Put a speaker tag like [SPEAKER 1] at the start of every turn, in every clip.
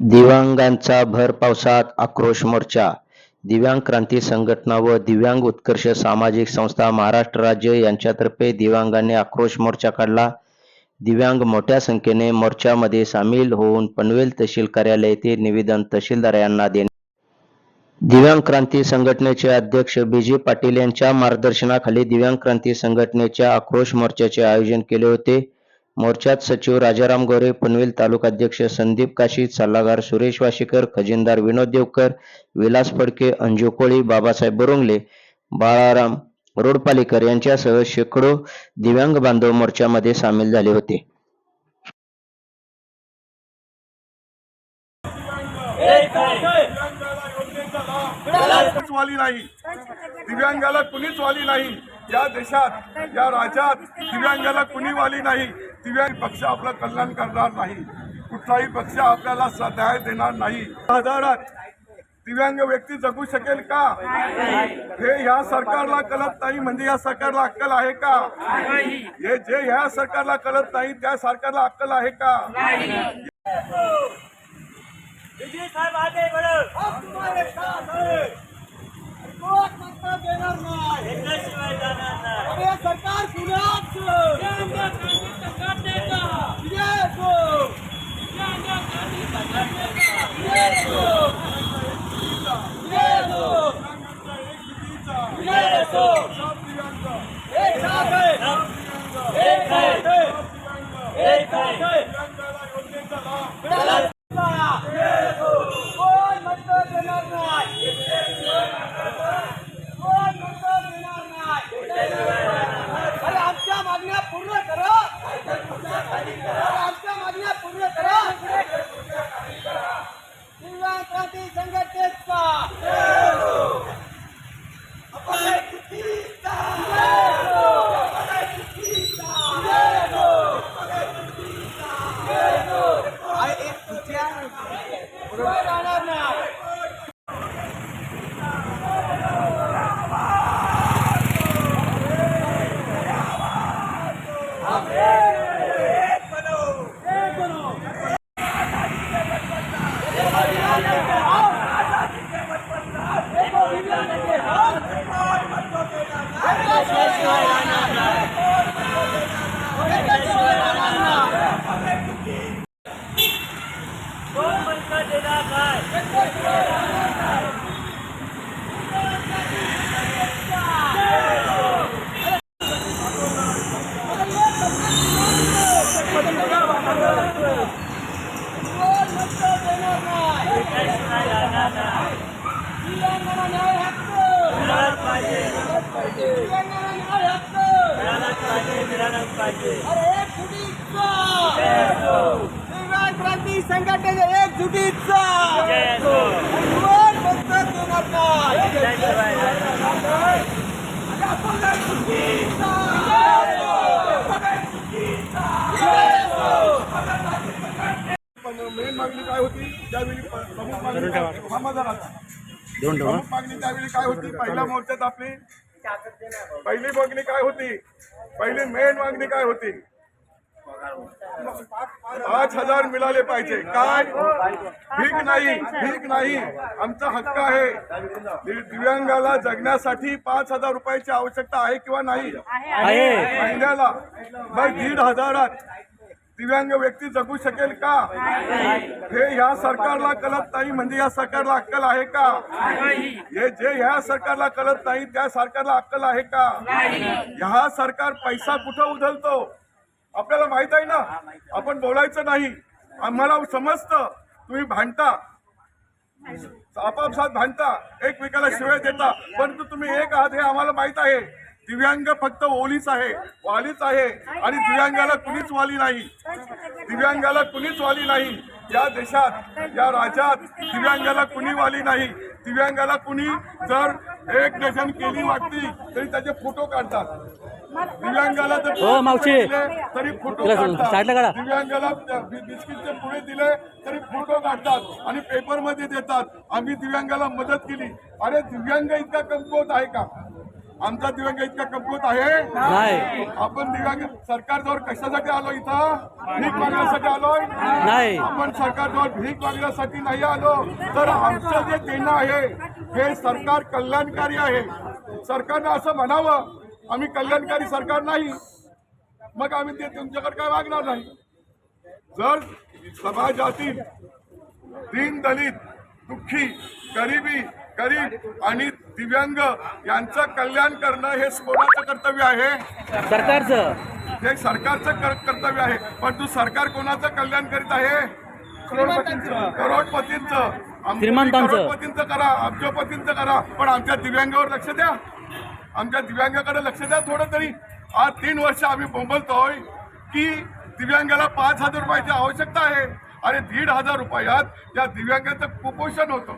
[SPEAKER 1] दिव्यांगांचा भर पावसात आक्रोश मोर्चा. दिव्यांग क्रांती संघटना व दिव्यांग उत्कर्ष सामाजिक संस्था महाराष्ट्र राज्य यांच्यातर्फे दिव्यांगांनी आक्रोश मोर्चा काढला. दिव्यांग मोठ्या संख्येने मोर्चामध्ये सामील होऊन पनवेल तहसील कार्यालय येथे निवेदन तहसीलदार यांना देण्यात दिव्यांग क्रांती संघटनेचे अध्यक्ष बीजी पाटील यांच्या मार्गदर्शनाखाली दिव्यांग क्रांती संघटनेच्या आक्रोश मोर्चाचे आयोजन केले होते. मोर्चात सचिव राजाराम गोरे पनवेल तालुकाध्यक्ष संदीप काशी सल्लागार सुरेश वाशीकर खजिनदार विनोद देवकर विलास फडके अंजू कोळी बाबासाहेब बोरुंगले बाळाराम रोडपालीकर यांच्यासह शेकडो दिव्यांग बांधव मोर्चामध्ये सामील झाले होते.
[SPEAKER 2] वाली नाही दिव्यांगाला कुणीच वाली नाही. या देशात या राज्यात दिव्यांगाला कुणी वाली नाही. दिव्यांग पक्ष आपलं कल्याण करणार नाही. कुठलाही पक्ष आपल्याला न्याय देणार नाही. हजारात दिव्यांग व्यक्ती जगू शकेल का? हे ह्या सरकारला कळत नाही म्हणजे या सरकारला अक्कल आहे का? हे जे ह्या सरकारला कळत नाही त्या सरकारला अक्कल आहे का?
[SPEAKER 3] विजय साहेब आगे बढ़ो
[SPEAKER 4] कोर्ट मात्र देणार नाही
[SPEAKER 3] शिवाय जाणार नाही
[SPEAKER 4] अरे सरकार गुन्ह्यात विजय असो. विजय असो. विजय असो. एक साथ है. एक साथ है. एक साथ है. कोण म्हणतं देणार नाही कोण म्हणतं देणार नाही अरे आमच्या मागण्या पूर्ण करा अरे आमच्या मागण्या पूर्ण करा दिव्यांग क्रांती संघटनेचा आपण चुकीचा पुढे राहणार नाही
[SPEAKER 3] कोण म्हणतं देणार नाही
[SPEAKER 4] कोण म्हणतं देणार नाही
[SPEAKER 3] शिवाय जाणार नाही
[SPEAKER 4] दिव्यांगांना न्याय हक्क
[SPEAKER 3] मिळालंच पाहिजे
[SPEAKER 4] दिव्यांगांना न्याय हक्क
[SPEAKER 3] मिळालंच पाहिजे मिळालंच पाहिजे
[SPEAKER 4] अरे एक जुटीचा दिव्यांग क्रांती संघटनेचे एक जुटीचा
[SPEAKER 3] जय असो
[SPEAKER 4] कोण म्हणतं देणार नाही
[SPEAKER 3] शिवाय जाणार नाही
[SPEAKER 2] पण मेन मागणी काय होती. त्यावेळी प्रमुख. प्रमुख मागणी त्यावेळी काय होती? पहिल्या मोर्चात आपली पहिली मागणी काय होती? पहिली मेन मागणी काय होती? पाच हजार मिळाले पाहिजे. काय? भीक नाही. भीक नाही. आमचा हक्क आहे. दिव्यांगाला जगण्यासाठी पाच हजार रुपयाची आवश्यकता आहे किंवा नाही? महिन्याला. मग दीड हजारात दिव्यांग व्यक्ती जगू शकेल का? हे ह्या सरकारला कळत नाही. म्हणजे या सरकारला अक्कल आहे का? हे जे ह्या सरकारला कळत नाही त्या सरकारला अक्कल आहे का? ह्या सरकार पैसा कुठं उधळतो? आपल्याला माहीत आहे ना? आपण बोलायचं नाही. आम्हाला समजतं. तुम्ही भांडता. आपापसात भांडता. एकमेकाला शिवाय देता. परंतु तुम्ही एक आहात हे आम्हाला माहीत आहे. दिव्यांग फक्त ओलीच आहे. वालीच आहे. आणि दिव्यांगाला कुणीच वाली नाही. दिव्यांगाला कुणीच वाली नाही. या देशात या राज्यात दिव्यांगाला कुणी वाली नाही. दिव्यांगाला कुणी जर एक केली वाटली तरी त्याचे फोटो काढतात. दिव्यांगाला जर
[SPEAKER 5] हो, मावशी.
[SPEAKER 2] तरी फोटो
[SPEAKER 5] साईडला काढा.
[SPEAKER 2] काढतात दिव्यांगाला बिस्किटचे पुढे दिले तरी फोटो काढतात आणि पेपरमध्ये देतात. आम्ही दिव्यांगाला मदत केली. अरे दिव्यांग इतका कमकुवत आहे का? आमचा दिव्यांग इतका कमकुवत आहे?
[SPEAKER 3] नाही.
[SPEAKER 2] आपण दिव्यांग सरकारजवळ कशासाठी आलो इथं? भीक मागण्यासाठी आलोय
[SPEAKER 3] नाही.
[SPEAKER 2] आपण सरकारजवळ भीक मागण्यासाठी नाही आलो. तर आमचं जे देणं आहे हे सरकार कल्याणकारी आहे. सरकारनं असं म्हणावं आम्ही कल्याणकारी सरकार नाही. मग आम्ही ते तुमच्याकडे काय मागणार नाही? जर समाजातील दीन दलित दुःखी गरिबी गरीब आणि दिव्यांग यांचं कल्याण करणं हे कोणाचं कर्तव्य आहे?
[SPEAKER 3] सरकारचं.
[SPEAKER 2] हे सरकारचं कर- कर्तव्य आहे. पण तू सरकार कोणाचं कल्याण करीत आहे? करोडपतींचं करोडपतींचं. आमचं
[SPEAKER 3] श्रीमंतांचं.
[SPEAKER 2] करोडपतींचं करा अब्जपतींचं करा. पण आमच्या दिव्यांगावर लक्ष द्या. आमच्या दिव्यांगाकडे लक्ष द्या थोडं तरी. आज तीन वर्ष आम्ही बोंबलतोय की दिव्यांगाला पाच हजार रुपयाची आवश्यकता आहे आणि दीड हजार रुपयात या दिव्यांगाचं कुपोषण होतं.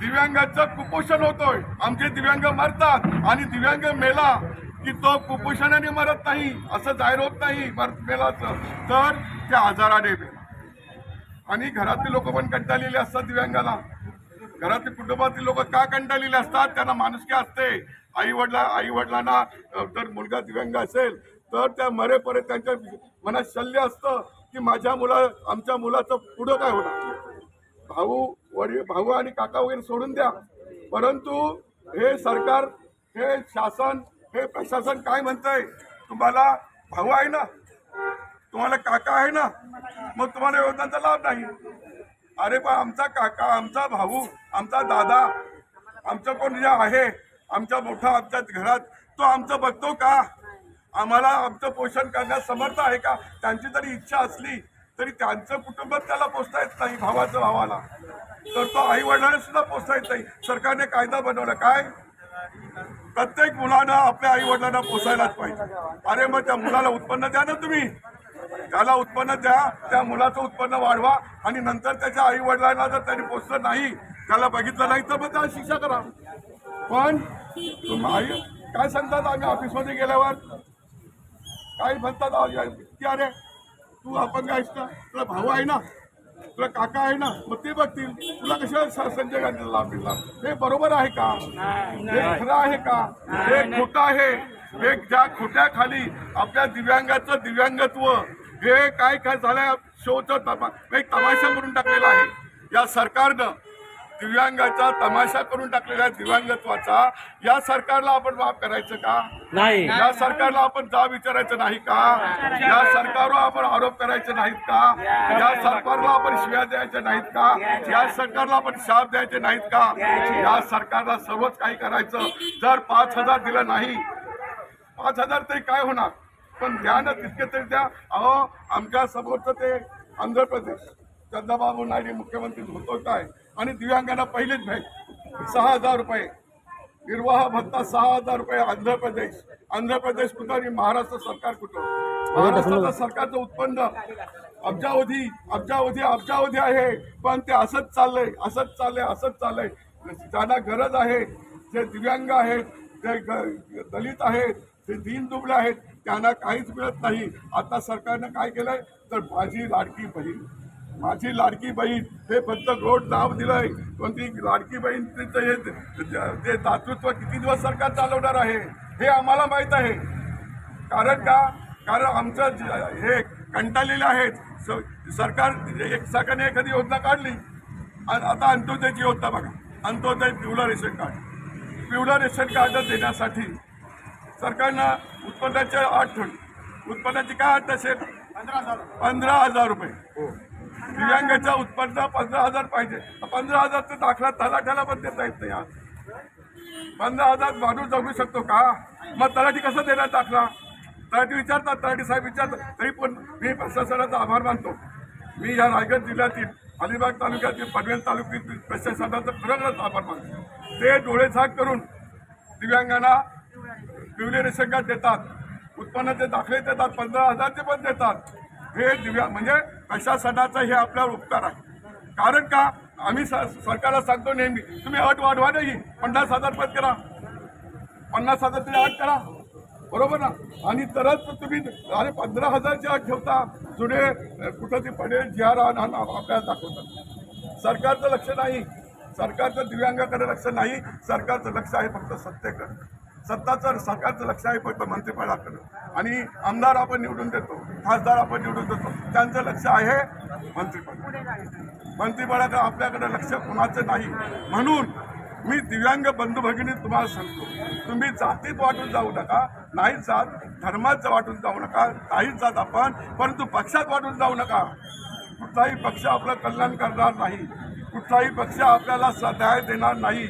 [SPEAKER 2] दिव्यांगाचं कुपोषण होतोय. आमचे दिव्यांग मरतात आणि दिव्यांग मेला की तो कुपोषणाने मरत नाही असं जाहीर होत नाही मर- मेलाचं. तर त्या आजाराने मेला. आणि घरातले लोक पण कंटाळलेले असतात दिव्यांगाला. घरातील कुटुंबातील लोक का कंटाळलेले असतात? त्यांना माणुसकी असते. आई वडिला आई वडिलांना जर मुलगा दिव्यांग असेल तर त्या मरेपर्यंत त्यांच्या मनात शल्य असतं की माझ्या मुला आमच्या मुलाचं पुढं काय होणार? भाऊ वडील भाऊ आणि काका वगैरे सोडून द्या. परंतु हे सरकार हे शासन हे प्रशासन काय म्हणतंय? तुम्हाला भाऊ आहे ना? तुम्हाला काका आहे ना? मग तुम्हाला योजनांचा लाभ नाही. अरे पण आमचा काका आमचा भाऊ आमचा दादा आमचं कोण जे आहे? आमच्या मोठा आमच्या घरात तो आमचं बघतो का? आम्हाला आमचं पोषण करण्यास समर्थ आहे का? त्यांची जरी इच्छा असली तरी त्यांचं कुटुंब त्याला पोचता येत नाही भावाचं भावाला. तर तो आई वडिलांना सुद्धा पोचता येत नाही. सरकारने कायदा बनवला. काय? प्रत्येक मुलानं आपल्या आई वडिलांना पोचायलाच पाहिजे. अरे मग त्या मुलाला उत्पन्न द्या ना तुम्ही. त्याला उत्पन्न द्या त्या मुलाचं उत्पन्न वाढवा आणि नंतर त्याच्या आई वडिलांना जर त्यांनी पोचलं नाही त्याला बघितलं नाही तर मग त्याला शिक्षा करा. पण आई काय सांगतात आम्ही ऑफिसमध्ये गेल्यावर? काय म्हणतात की अरे तू अपंग आहेस का तुला भाऊ आहे ना? तुला काका आहे ना? मग ते बघतील. तुला कशा संजय गांधीला लाभ हे बरोबर आहे का? हे खरं आहे का? हे खोटं आहे. हे ज्या खोट्या खाली आपल्या दिव्यांगाचं दिव्यांगत्व हे काय काय झालंय? शोचं तमा एक तमाशा करून टाकलेला आहे. या सरकारनं दिव्यांगाचा तमाशा करून टाकलेल्या दिव्यांगत्वाचा. या सरकारला आपण माफ करायचं का?
[SPEAKER 3] नाही.
[SPEAKER 2] या सरकारला आपण जा विचारायचं नाही का? या सरकारवर आपण आरोप करायचे नाहीत का? या सरकारला आपण शिव्या द्यायच्या नाहीत का? या सरकारला आपण शाप द्यायचे नाहीत का? या सरकारला सर्वच काही करायचं. जर पाच हजार दिलं नाही पाच हजार तरी काय होणार? पण द्या ना तितके तरी द्या. अहो आमच्या समोरचं ते आंध्र प्रदेश चंद्रबाबू नायडू मुख्यमंत्री होतो काय? आणि दिव्यांगांना पहिलेच भेट. सहा हजार रुपये. निर्वाह भत्ता सहा हजार रुपये आंध्र प्रदेश. आंध्र प्रदेश कुठं आणि महाराष्ट्र सरकार कुठं? महाराष्ट्राचं सरकारचं उत्पन्न. अब्जावधी अब्जावधी अब्जावधी आहे. पण ते असंच चाललंय असंच चाललंय असंच चाललंय. ज्यांना गरज आहे जे दिव्यांग आहेत जे ग- दलित आहेत जे दीन दुबळे आहेत त्यांना काहीच मिळत नाही. आता सरकारनं काय केलंय? तर माझी लाडकी बहीण माझी लाडकी बहीण हे फक्त गोड नाव दिलंय. पण ती लाडकी बहीण तिचं हे ते दातृत्व किती दिवस सरकार चालवणार आहे हे आम्हाला माहीत आहे. कारण का? कारण आमचं जे- हे कंटाळलेले आहेत. स- सरकार एक सरकारने एखादी योजना काढली. आणि आता अंत्योदयची योजना बघा. अंत्योदय पिवळं रेशन कार्ड. पिवळं रेशन कार्ड देण्यासाठी सरकारनं उत्पन्नाचे आठ ठेवली उत्पन्नाची काय अट असेल? पंधरा हजार रुपये. दिव्यांगाच्या उत्पन्न पंधरा हजार पाहिजे. पंधरा हजारचा दाखला तलाठ्याला पण देता येत नाही आज पंधरा हजार माणूस जगू शकतो का? मग तलाठी कसं देणार दाखला? तलाठी विचारतात तलाठी साहेब विचारतात. तरी पण मी प्रशासनाचा आभार मानतो. मी या रायगड जिल्ह्यातील अलिबाग तालुक्यातील पनवेल तालुक्यातील प्रशासनाचा खरोखरच आभार मानतो. ते डोळे झाक करून दिव्यांगांना पिवळे रेशन देतात. उत्पन्नाचे दाखले देतात पंधरा हजारचे पण देतात. हे दिव्या म्हणजे प्रशासनाचं हे आपल्यावर उपकार आहे. कारण का? आम्ही स- सरकारला सांगतो नेहमी तुम्ही अट वाढवा नाही पन्नास हजार पण करा. पन्नास हजार तरी अट करा. बरोबर ना? आणि तरच तुम्ही अरे पंधरा हजारची अट ठेवता. जुने कुठं ती पडेल जी आर आपल्याला दाखवतात. सरकारचं लक्ष नाही. सरकारचं दिव्यांगाकडे लक्ष नाही. सरकारचं लक्ष आहे फक्त सत्तेकडे. सत्ताचं सरकारचं लक्ष आहे फक्त मंत्रिपदाकडे आणि आमदार आपण निवडून देतो खासदार आपण निवडून देतो त्यांचं लक्ष आहे मंत्रिपद मंत्रिपदाकडे आपल्याकडे लक्ष कोणाचं नाही. म्हणून मी दिव्यांग बंधू भगिनी तुम्हाला सांगतो तुम्ही जातीत वाटून जाऊ नका नाही जात धर्मात वाटून जाऊ नका काहीच जात आपण परंतु पक्षात वाटून जाऊ नका. कुठलाही पक्ष आपलं कल्याण करणार नाही. कुठलाही पक्ष आपल्याला सदाय देणार नाही.